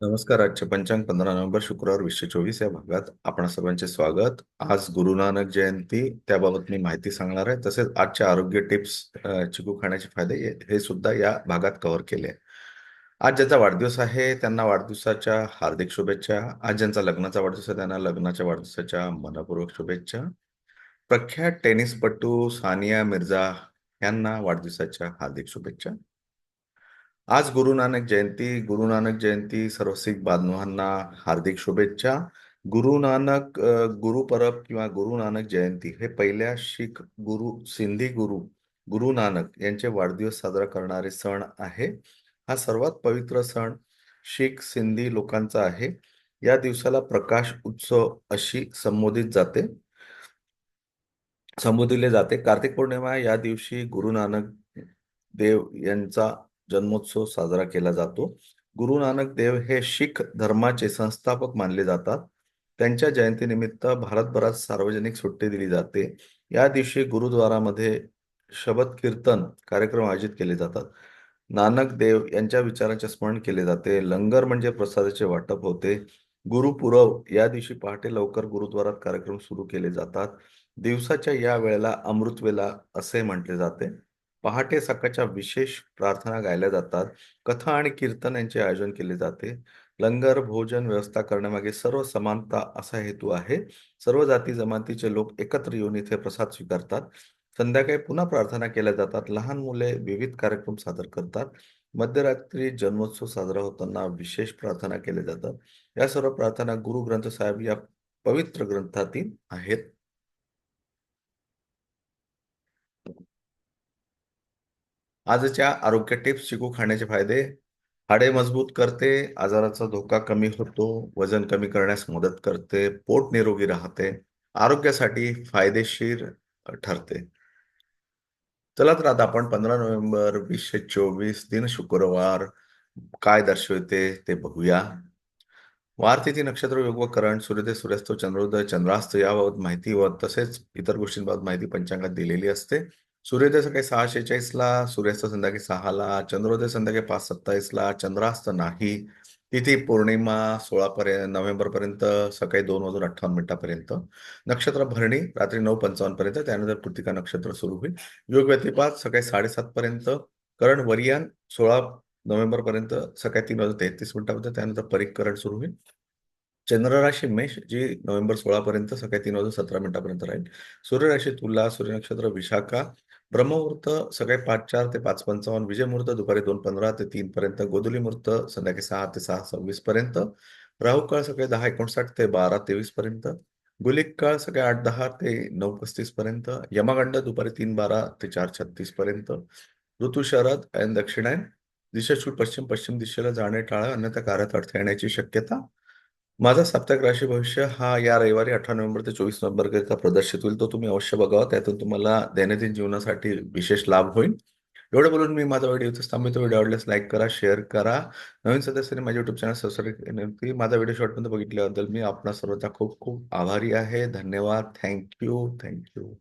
नमस्कार आजचे पंचांग पंधरा नोव्हेंबर शुक्रवार वीसशे चोवीस या भागात आपण सर्वांचे स्वागत. आज गुरु नानक जयंती त्याबाबत मी माहिती सांगणार आहे. तसेच आजचे आरोग्य टिप्स चिकू खाण्याचे फायदे हे सुद्धा या भागात कव्हर केले. आज ज्याचा वाढदिवस आहे त्यांना वाढदिवसाच्या हार्दिक शुभेच्छा. आज ज्यांचा लग्नाचा वाढदिवस आहे त्यांना लग्नाच्या वाढदिवसाच्या मनपूर्वक शुभेच्छा. प्रख्यात टेनिसपटू सानिया मिर्झा यांना वाढदिवसाच्या हार्दिक शुभेच्छा. आज गुरु नानक जयंती गुरु नानक जयंती सर्व शीख बांधवांना हार्दिक शुभेच्छा. गुरु नानक गुरु परब किंवा गुरु नानक जयंती हे पहिल्या शीख गुरु सिंधी गुरु गुरु नानक यांचे वाढदिवस साजरा करणारे सण आहे. हा सर्वात पवित्र सण शीख सिंधी लोकांचा आहे. या दिवसाला प्रकाश उत्सव अशी संबोधित जाते. संबोधिले जाते. कार्तिक पौर्णिमा या दिवशी गुरु नानक देव यांचा जन्मोत्सव साजरा केला जातो. गुरु नानक देव हे शीख धर्माचे संस्थापक मानले जातात. त्यांच्या जयंतीनिमित्त भारतभरात सार्वजनिक सुट्टी दिली जाते. या दिवशी गुरुद्वारामध्ये शबद कीर्तन कार्यक्रम आयोजित केले जातात. नानक देव यांच्या विचारांचे स्मरण केले जाते. लंगर म्हणजे प्रसादाचे वाटप होते. गुरुपुरव या दिवशी पहाटे लवकर गुरुद्वारात कार्यक्रम सुरू केले जातात. दिवसाच्या या वेळेला अमृतवेला असे म्हटले जाते. पहाटे सकाळच्या विशेष प्रार्थना गायल्या जातात. कथा आणि कीर्तन यांचे आयोजन केले जाते. लंगर भोजन व्यवस्था करण्यामागे सर्व समानता असा हेतू आहे. सर्व जाती जमातीचे लोक एकत्र येऊन इथे प्रसाद स्वीकारतात. संध्याकाळी पुन्हा प्रार्थना केल्या जातात. लहान मुले विविध कार्यक्रम सादर करतात. मध्यरात्री जन्मोत्सव साजरा होताना विशेष प्रार्थना केल्या जातात. या सर्व प्रार्थना गुरु ग्रंथ साहेब या पवित्र ग्रंथातील आहेत. आजच्या आरोग्य टिप्स शिकू खाण्याचे फायदे. हाडे मजबूत करते आजाराचा धोका कमी होतो वजन कमी करण्यास मदत करते पोट निरोगी राहते आरोग्यासाठी फायदेशीर ठरते. चला तर आता आपण पंधरा नोव्हेंबर वीसशे चोवीस दिन शुक्रवार काय दर्शवते ते बघूया. वार तिथी नक्षत्र योग व करण सूर्योदय सूर्यास्त चंद्रोदय चंद्रास्त याबाबत माहिती व तसेच इतर गोष्टींबाबत माहिती पंचांगात दिलेली असते. सूर्योदय सकाळी सहा शेचाळीसला सूर्यास्त संध्याकाळी सहाला चंद्रोदय संध्याकाळी पाच सत्तावीसला चंद्रास्त नाही. तिथे पौर्णिमा सोळा पर्यंत नोव्हेंबर पर्यंत सकाळी दोन वाजून अठ्ठावन्न मिनिटापर्यंत. नक्षत्र भरणी रात्री नऊ पंचावन्न पर्यंत त्यानंतर कृतिका नक्षत्र सुरू होईल. योग व्यतिपात सकाळी साडेसात पर्यंत करण वरियान सोळा नोव्हेंबर पर्यंत सकाळी तीन वाजून तेहतीस मिनिटापर्यंत त्यानंतर परिकरण सुरू होईल. चंद्रराशी मेष जी नोव्हेंबर सोळा पर्यंत सकाळी तीन वाजून सतरा मिनिटापर्यंत राहील. सूर्यराशी तुला सूर्य नक्षत्र विशाखा ब्रह्ममुहूर्त सकाळी पाच चार ते पाच पंचावन्न विजय मुहूर्त दुपारी दोन पंधरा ते तीन पर्यंत गोधुली मुहूर्त संध्याकाळी सहा ते सहा सव्वीस पर्यंत राहू काळ सकाळी दहा एकोणसाठ ते बारा तेवीस पर्यंत गुलिक काळ सकाळी आठ दहा ते नऊ पस्तीस पर्यंत यमागंड दुपारी तीन बारा ते चार छत्तीस पर्यंत ऋतू शरद आणि दक्षिणायन दिशाशूल पश्चिम पश्चिम दिशेला जाणे टाळा अन्यथा कार्यात अडथळा येण्याची शक्यता माझा साप्ताहिक राशी भविष्य हा या रविवारी अठरा नोव्हेंबर ते चोवीस नोव्हेंबर करिता प्रदर्शित होईल. तो तुम्ही अवश्य बघावा. त्यातून तुम्हाला दैनंदिन जीवनासाठी विशेष लाभ होईल. एवढं बोलून मी माझा व्हिडिओ इथेच थांबवतो व्हिडिओ आवडल्यास लाईक करा शेअर करा. नवीन सदस्यांनी माझ्या युट्यूब चॅनल सबस्क्राईब माझा व्हिडिओ शॉर्टपर्यंत बघितल्याबद्दल मी आपणा सर्वांचा खूप खूप आभारी आहे. धन्यवाद. Thank you thank you